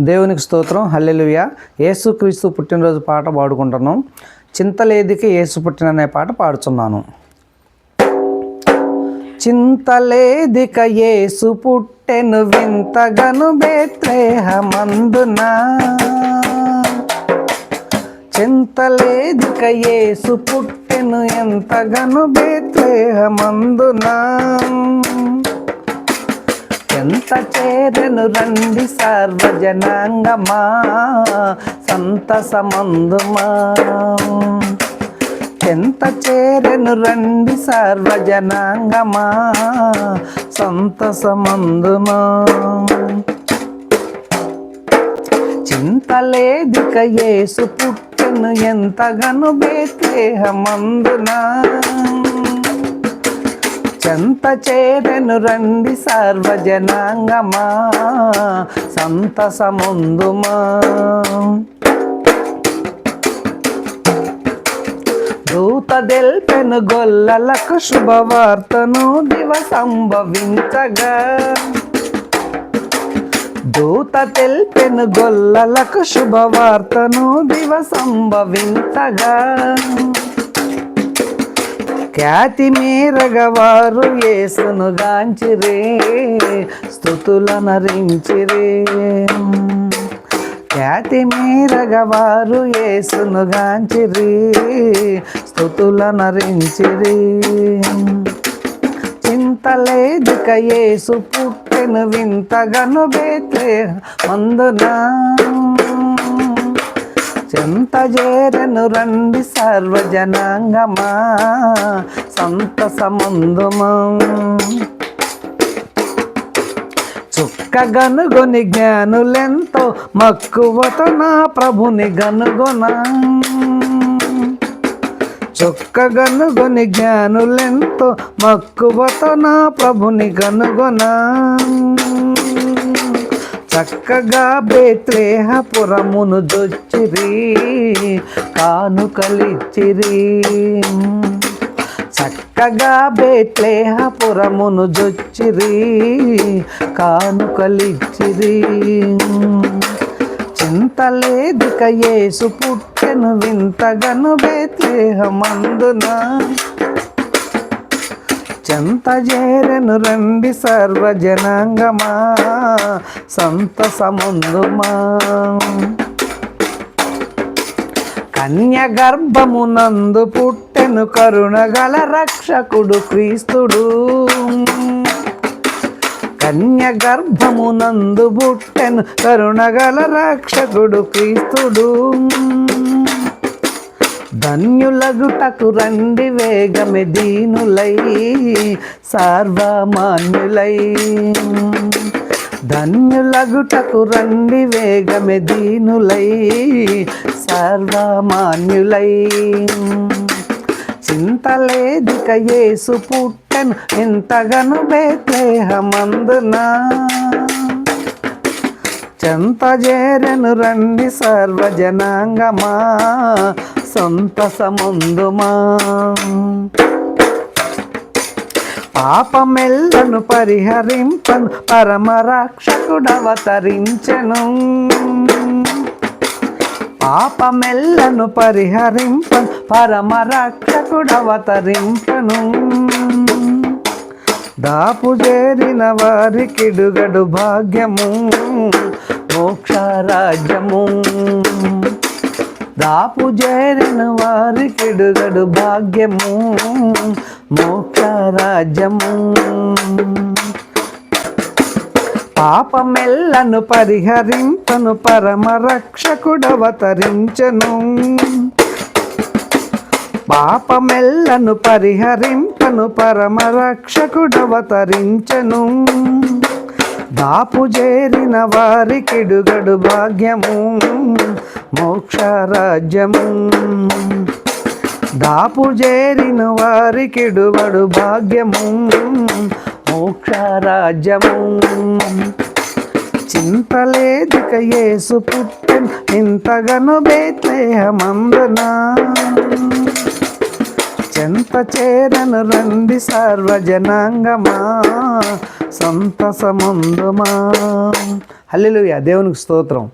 దేవునికి స్తోత్రం. హల్లెలుయ. యేసుక్రీస్తు పుట్టినరోజు పాట పాడుకుంటున్నాం. చింతలేదికి యేసు పుట్టిన అనే పాట పాడుతున్నాను చింతలేదిక యేసు పుట్టెను వింతగను బేత్రేహమందున. చింతలేదిక యేసు పుట్టెను ఎంతగను బేత్రేహమందునా. ఎంత చేరెను రండి సర్వజనాంగమా? సంతసమందుమా? ఎంత చేరెను రండి సర్వజనాంగమా? సంతసమందుమా? చింతలేదిక యేసు పుట్టెను ఎంతగను బేత్లేహమందునా చెంత చేరెను రండి సర్వజనాంగమా? సంతసముందుమా? దూత దెల్పెను గొల్లలకు శుభవార్తను దివ సంభవించగా దూత తెల్పెను గొల్లలకు శుభవార్తను దివ సంభవించగా ఖ్యాతి మీరగవారు ఏసును గాంచిరే స్థుతుల నరించిరే ఖ్యాతి మీరగవారు ఏసును గాంచిరి స్థుతుల నరించిరి చింతలేదిక యేసు పుట్టెను వింతగను బేతే మందునా? చెంత చేరను రండి సర్వజనాంగమా సంతసముందుమా చుక్క గనుగొని జ్ఞానులెంతో మక్కువతో నా ప్రభుని గనుగొన. చుక్క గనుగొని జ్ఞానులెంతో మక్కువతో నా ప్రభుని గనుగొనా. చక్కగా బేత్లేహపురమును దొచ్చిరి కానుకలిచ్చిరి. చక్కగా బేత్లేహపురమును దొచ్చిరి కానుకలిచ్చిరి. చింతలేదిక యేసు పుట్టెను వింతగను బేత్లేహమందునా చెంత చేరెను రండి సర్వజనాంగమా సంతసముందుమా కన్య గర్భమునందు పుట్టెను కరుణగల రక్షకుడు క్రీస్తుడు. కన్య గర్భమునందు పుట్టెను కరుణగల రక్షకుడు క్రీస్తుడు. ధన్యులగుటకు రండి వేగమే దీనులై సార్వమాన్యులై. ధన్యులగుటకు రండి వేగమే దీనులై సర్వమాన్యులై. చింతలేదిక యేసు పుట్టెను ఎంతగను బేత్లేహమందున? చెంత చేరెను రండి సర్వజనాంగమా? సంతసముందుమా? పాపమెల్లను పరిహరింపను పరమరాక్షకుడవతరించెను పాపమెల్లను పరిహరింపను పరమరాక్షకుడవతరింపను దాపు చేరిన వారికిడుగడు భాగ్యము మోక్షరాజ్యము దాపు చేరిన వారికిడుగడు భాగ్యము మోక్షరాజ్యము పాపమెల్లను పరిహరింపను పరమరక్షకుడవతరించను పాపమెల్లను పరిహరింపను పరమరక్షకుడవతరించను దాపు చేరిన వారికిడుగడు భాగ్యము మోక్షరాజ్యము దాపు చేరిన వారికిడుగడు భాగ్యము మోక్షరాజ్యము చింతలేదిక యేసు పుట్టెన్ ఇంతగను బేత్లేహమందునా. చెంత చేరను రండి సర్వజనాంగమా. సంతసముందుమా. హల్లెలూయా దేవునికి స్తోత్రం.